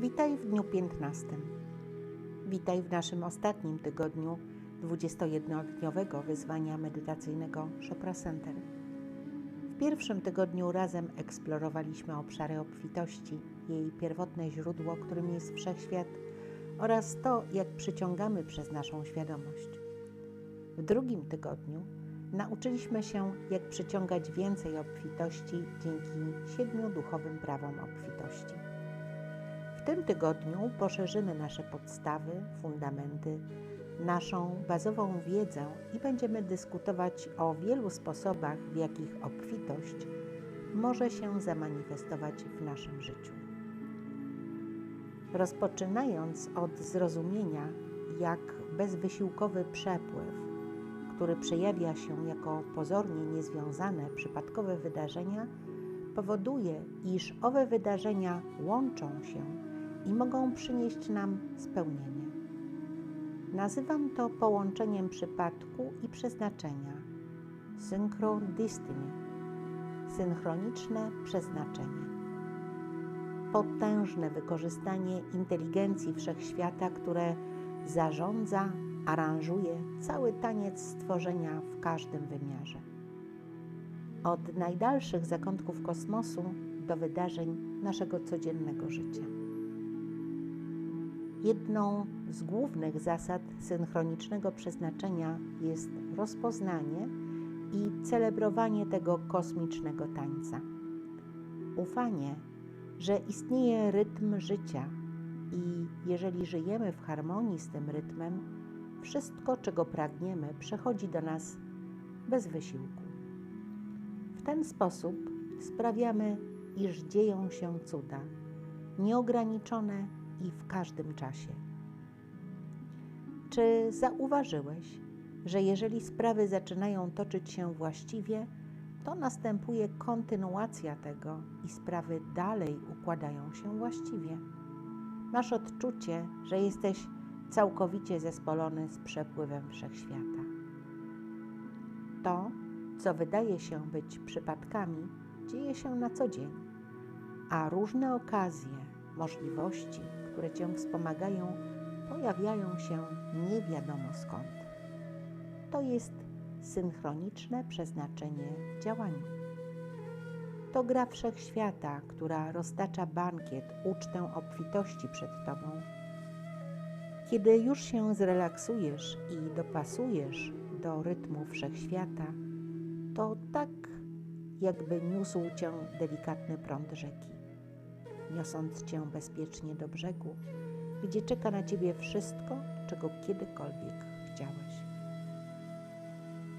Witaj w dniu 15. Witaj w naszym ostatnim tygodniu 21-dniowego wyzwania medytacyjnego Chopra Center. W pierwszym tygodniu razem eksplorowaliśmy obszary obfitości, jej pierwotne źródło, którym jest wszechświat oraz to, jak przyciągamy przez naszą świadomość. W drugim tygodniu nauczyliśmy się, jak przyciągać więcej obfitości dzięki siedmiu duchowym prawom obfitości. Tym tygodniu poszerzymy nasze podstawy, fundamenty, naszą bazową wiedzę i będziemy dyskutować o wielu sposobach, w jakich obfitość może się zamanifestować w naszym życiu. Rozpoczynając od zrozumienia, jak bezwysiłkowy przepływ który przejawia się jako pozornie niezwiązane, przypadkowe wydarzenia, powoduje, iż owe wydarzenia łączą się i mogą przynieść nam spełnienie. Nazywam to połączeniem przypadku i przeznaczenia synchron destiny synchroniczne przeznaczenie. Potężne wykorzystanie inteligencji wszechświata, które zarządza aranżuje cały taniec stworzenia w każdym wymiarze. Od najdalszych zakątków kosmosu do wydarzeń naszego codziennego życia. Jedną z głównych zasad synchronicznego przeznaczenia jest rozpoznanie i celebrowanie tego kosmicznego tańca. Ufanie, że istnieje rytm życia i jeżeli żyjemy w harmonii z tym rytmem, wszystko, czego pragniemy, przechodzi do nas bez wysiłku. W ten sposób sprawiamy, iż dzieją się cuda, nieograniczone i w każdym czasie. Czy zauważyłeś, że jeżeli sprawy zaczynają toczyć się właściwie, to następuje kontynuacja tego i sprawy dalej układają się właściwie? Masz odczucie, że jesteś całkowicie zespolony z przepływem wszechświata. To, co wydaje się być przypadkami, dzieje się na co dzień, a różne okazje, możliwości, które Cię wspomagają, pojawiają się nie wiadomo skąd. To jest synchroniczne przeznaczenie działania. To gra wszechświata, która roztacza bankiet, ucztę obfitości przed Tobą kiedy już się zrelaksujesz i dopasujesz do rytmu wszechświata, to tak jakby niósł cię delikatny prąd rzeki, niosąc cię bezpiecznie do brzegu, gdzie czeka na ciebie wszystko, czego kiedykolwiek chciałeś.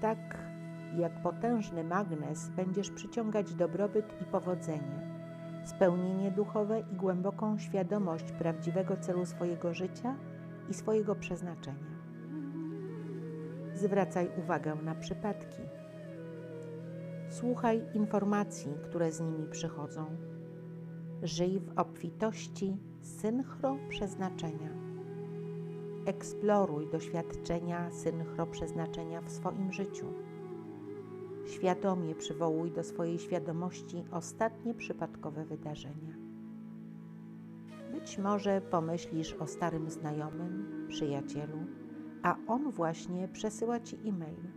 Tak jak potężny magnes będziesz przyciągać dobrobyt i powodzenie, spełnienie duchowe i głęboką świadomość prawdziwego celu swojego życia – i swojego przeznaczenia. Zwracaj uwagę na przypadki. Słuchaj informacji, które z nimi przychodzą. Żyj w obfitości synchro przeznaczenia. Eksploruj doświadczenia synchro przeznaczenia w swoim życiu. Świadomie przywołuj do swojej świadomości ostatnie przypadkowe wydarzenia. Być może pomyślisz o starym znajomym, przyjacielu, a on właśnie przesyła ci e-mail.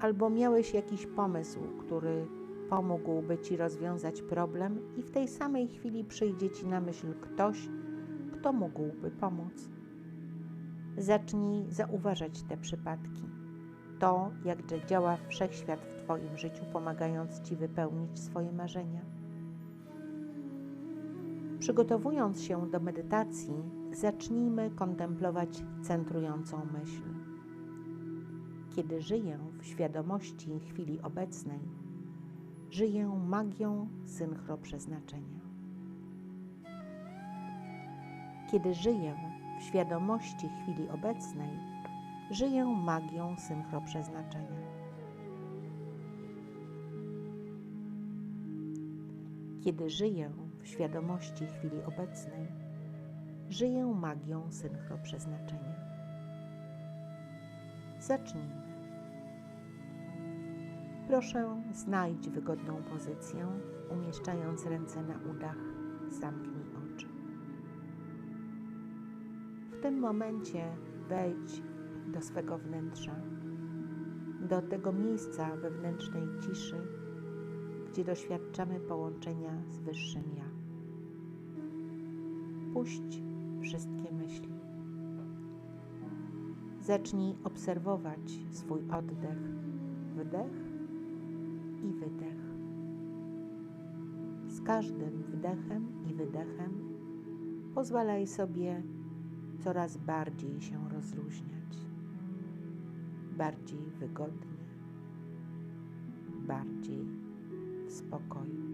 Albo miałeś jakiś pomysł, który pomógłby ci rozwiązać problem, i w tej samej chwili przyjdzie ci na myśl ktoś, kto mógłby pomóc. Zacznij zauważać te przypadki. To, jak działa wszechświat w Twoim życiu, pomagając Ci wypełnić swoje marzenia. Przygotowując się do medytacji, zacznijmy kontemplować centrującą myśl. Kiedy żyję w świadomości chwili obecnej, żyję magią synchro przeznaczenia. Kiedy żyję w świadomości chwili obecnej, żyję magią synchro przeznaczenia. Kiedy żyję w świadomości chwili obecnej, żyję magią synchro przeznaczenia. Zacznijmy. Proszę, znajdź wygodną pozycję, umieszczając ręce na udach, zamknij oczy. W tym momencie wejdź do swego wnętrza, do tego miejsca wewnętrznej ciszy, gdzie doświadczamy połączenia z Wyższym Ja. Puść wszystkie myśli. Zacznij obserwować swój oddech, wdech i wydech. Z każdym wdechem i wydechem pozwalaj sobie coraz bardziej się rozluźniać, bardziej wygodnie, bardziej w spokoju.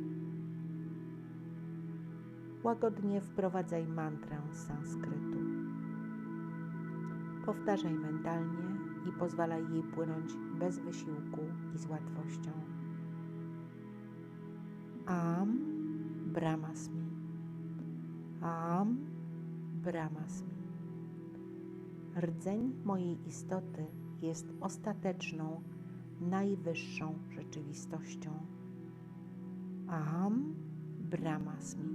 Łagodnie wprowadzaj mantrę z sanskrytu. Powtarzaj mentalnie i pozwalaj jej płynąć bez wysiłku i z łatwością. Am Brahmasmi. Am Brahmasmi. Rdzeń mojej istoty jest ostateczną, najwyższą rzeczywistością. Aham Brahmasmi.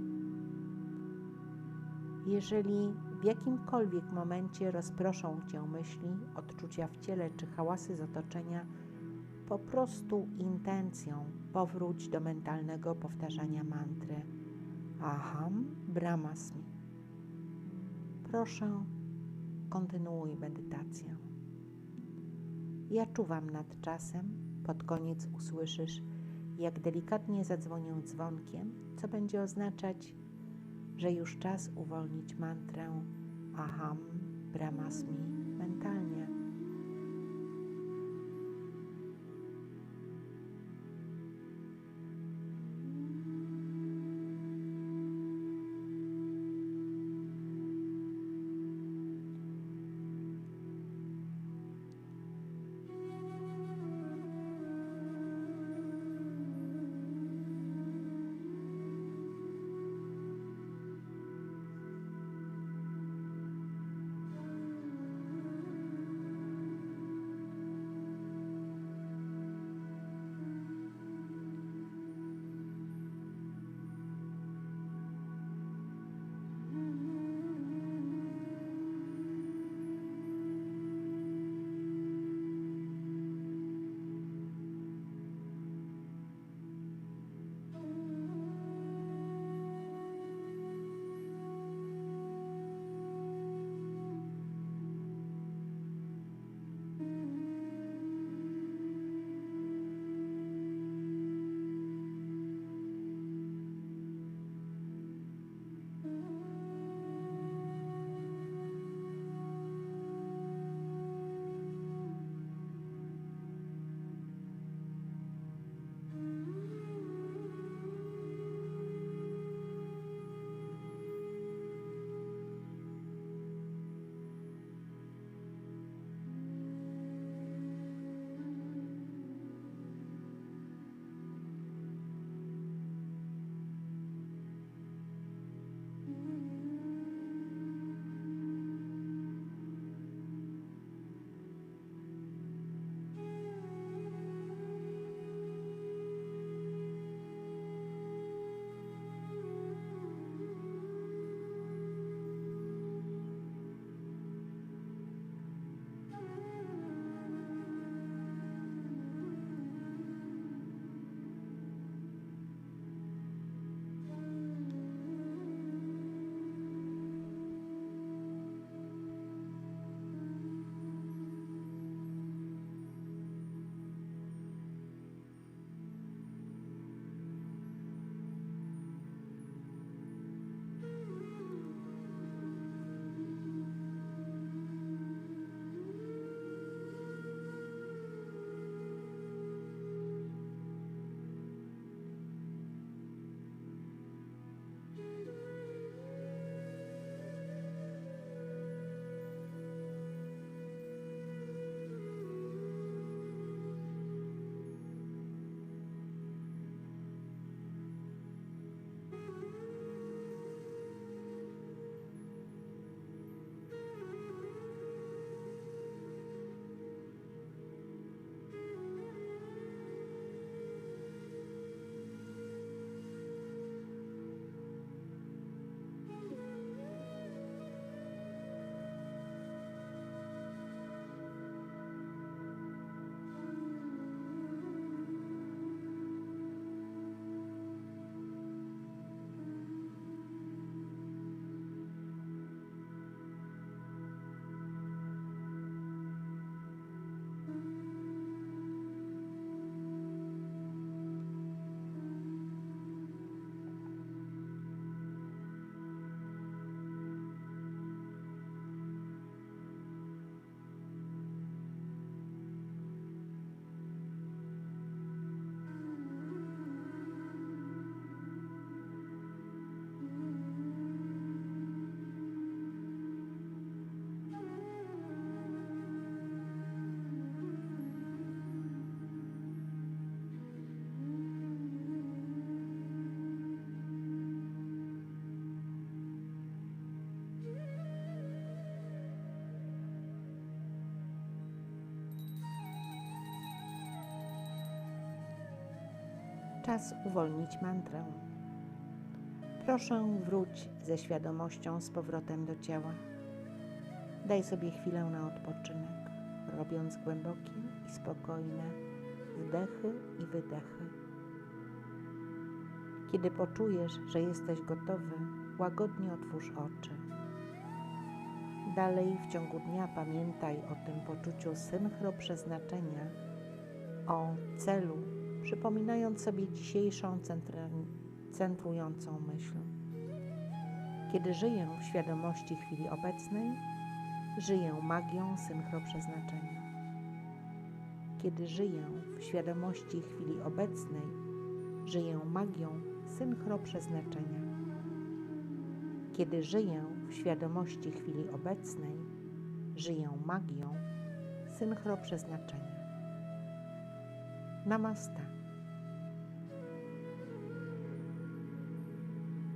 Jeżeli w jakimkolwiek momencie rozproszą Cię myśli, odczucia w ciele czy hałasy z otoczenia, po prostu intencją powróć do mentalnego powtarzania mantry Aham Brahmasmi. Proszę, kontynuuj medytację. Ja czuwam nad czasem, pod koniec usłyszysz, jak delikatnie zadzwonię dzwonkiem, co będzie oznaczać, że już czas uwolnić mantrę Aham Brahmasmi mentalnie. Czas uwolnić mantrę. Proszę wróć ze świadomością z powrotem do ciała. Daj sobie chwilę na odpoczynek, robiąc głębokie i spokojne wdechy i wydechy. Kiedy poczujesz, że jesteś gotowy, łagodnie otwórz oczy. Dalej w ciągu dnia pamiętaj o tym poczuciu synchro przeznaczenia, o celu, przypominając sobie dzisiejszą centrującą myśl. Kiedy żyję w świadomości chwili obecnej, żyję magią synchro przeznaczenia. Kiedy żyję w świadomości chwili obecnej, żyję magią synchro przeznaczenia. Kiedy żyję w świadomości chwili obecnej, żyję magią synchro przeznaczenia. Namaste.